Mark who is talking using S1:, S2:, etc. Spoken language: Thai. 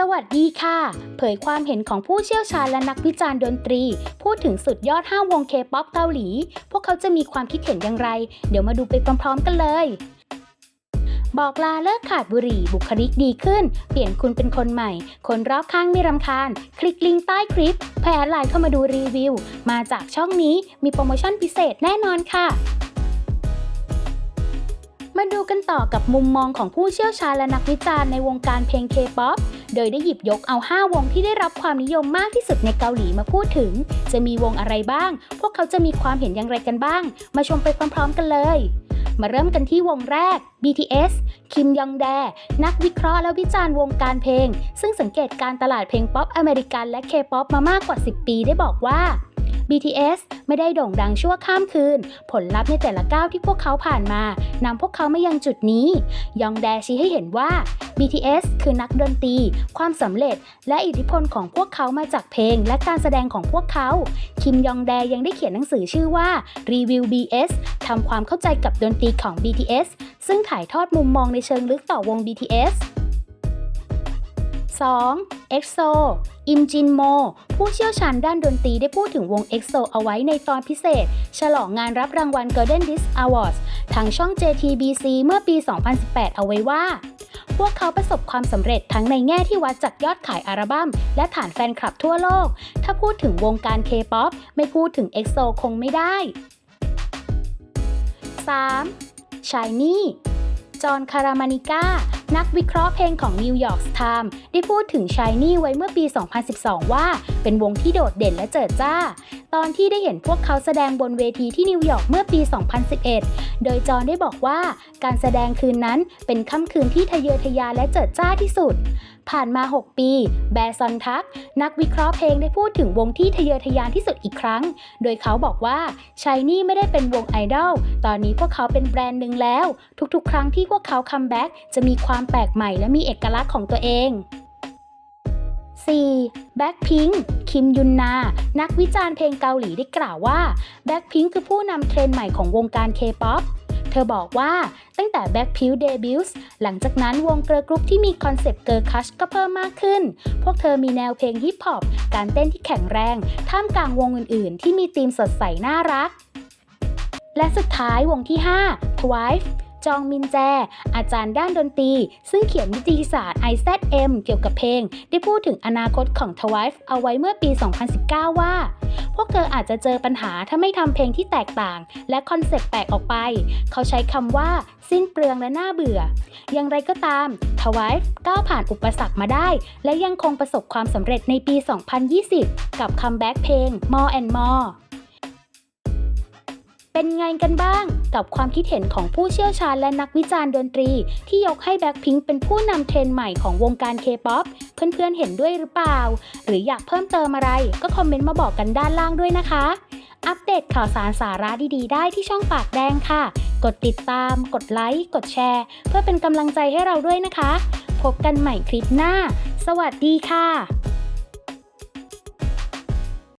S1: สวัสดีค่ะ เผยความเห็นของผู้เชี่ยวชาญและนักวิจารณ์ดนตรี พูดถึงสุดยอด 5 วงเคป๊อปเกาหลี พวกเขาจะมีความคิดเห็นอย่างไร เดี๋ยวมาดูไปพร้อมๆกันเลย บอกลาเลิกขาดบุหรี่บุคลิกดีขึ้น เปลี่ยนคุณเป็นคนใหม่ คนรอบข้างไม่รำคาญ คลิกลิงก์ใต้คลิป แพรไลน์เข้ามาดูรีวิว มาจากช่องนี้มีโปรโมชั่นพิเศษแน่นอนค่ะมาดูกันต่อกับมุมมองของผู้เชี่ยวชาญและนักวิจารณ์ในวงการเพลงเคป๊อป โดยได้หยิบยกเอา 5 วงที่ได้รับความนิยมมากที่สุดในเกาหลีมาพูดถึง จะมีวงอะไรบ้าง พวกเขาจะมีความเห็นอย่างไรกันบ้าง มาชมไปพร้อมๆกันเลย มาเริ่มกันที่วงแรก BTS คิมยองแด นักวิเคราะห์และวิจารณ์วงการเพลง ซึ่งสังเกตการตลาดเพลงป๊อปอเมริกันและเคป๊อปมามากกว่า 10 ปีได้บอกว่า BTS ไม่ได้โด่งดังชั่วข้ามคืน ผลลัพธ์ในแต่ละก้าวที่พวกเขาผ่านมานำพวกเขามายังจุดนี้ ยองแดชี้ให้เห็นว่า BTS คือนักดนตรี ความสำเร็จ และอิทธิพลของพวกเขามาจากเพลง และการแสดงของพวกเขา คิมยองแดยังได้เขียนหนังสือชื่อว่า Review BS ทำความเข้าใจกับดนตรีของ BTS ซึ่งถ่ายทอดมุมมองในเชิงลึกต่อวง BTS 2. EXO อิมจินโม ผู้เชี่ยวชาญด้านดนตรีได้พูดถึงวง EXO เอาไว้ในตอนพิเศษ ฉลองงานรับรางวัล Golden Disc Awards ทางช่อง JTBC เมื่อปี 2018 เอาไว้ว่า พวกเขาประสบความสำเร็จทั้งในแง่ที่วัดจากยอดขายอัลบั้ม และฐานแฟนคลับทั่วโลก ถ้าพูดถึงวงการ K-POP ไม่พูดถึง EXO คงไม่ได้ 3. Shiny จอห์นคารามานิก้า นักวิเคราะห์เพลงของ New York Times ได้พูดถึงชายนี่ไว้เมื่อปี 2012 ว่า เป็นวงที่โดดเด่นและเจิดจ้า ตอนที่ได้เห็นพวกเขาแสดงบนเวทีที่นิวยอร์กเมื่อปี 2011 โดยจอห์นได้บอกว่าการแสดงคืนนั้นเป็นค่ำคืนที่ทะเยอทะยานและเจิดจ้าที่สุด ผ่านมา 6 ปี แบร์ซอนทัก นักวิเคราะห์เพลงได้พูดถึงวงที่ทะเยอทะยานที่สุดอีกครั้ง โดยเขาบอกว่าชายนี่ไม่ได้เป็นวงไอดอล ตอนนี้พวกเขาเป็นแบรนด์หนึ่งแล้ว ทุกๆ ครั้งที่พวกเขาคัมแบ็กจะมีความแปลกใหม่และมีเอกลักษณ์ของตัวเอง 4. Blackpink คิมยุนนา นักวิจารณ์เพลงเกาหลีได้กล่าวว่า Blackpink คือผู้นำเทรนด์ใหม่ของวงการ K-POP เธอบอกว่าตั้งแต่ Blackpink เดบิวต์หลังจากนั้นวงเกิร์ลกรุ๊ปที่มีคอนเซปต์เกิร์ลคัชก็เพิ่มมากขึ้น พวกเธอมีแนวเพลงฮิปฮอป การเต้นที่แข็งแรง ท่ามกลางวงอื่นๆ ที่มีธีมสดใสน่ารัก และสุดท้ายวงที่ 5 Twice จองมินแจ อาจารย์ด้านดนตรี ซึ่งเขียนวิทยาศาสตร์ IZM เกี่ยวกับเพลง ได้พูดถึงอนาคตของ Twice เอาไว้เมื่อปี 2019 ว่า พวกเธออาจจะเจอปัญหาถ้าไม่ทำเพลงที่แตกต่าง และคอนเซปต์แปลกออกไป เขาใช้คำว่า สิ้นเปลืองและน่าเบื่อ อย่างไรก็ตาม Twice ก้าวผ่านอุปสรรคมาได้ และยังคงประสบความสำเร็จในปี 2020 กับคัมแบ็กเพลง More and More เป็นไงกันบ้างกับความคิดเห็นของผู้เชี่ยวชาญและนักวิจารณ์ดนตรี ที่ยกให้แบ็คพิงเป็นผู้นำเทรนด์ใหม่ของวงการเคป๊อปเพื่อนๆเห็นด้วยหรือเปล่า หรืออยากเพิ่มเติมอะไร ก็คอมเมนต์มาบอกกันด้านล่างด้วยนะคะ อัปเดตข่าวสารสาระดีๆ ได้ที่ช่องปากแดงค่ะ กดติดตาม กดไลค์กดแชร์ เพื่อเป็นกำลังใจให้เราด้วยนะคะ พบกันใหม่คลิปหน้า สวัสดีค่ะ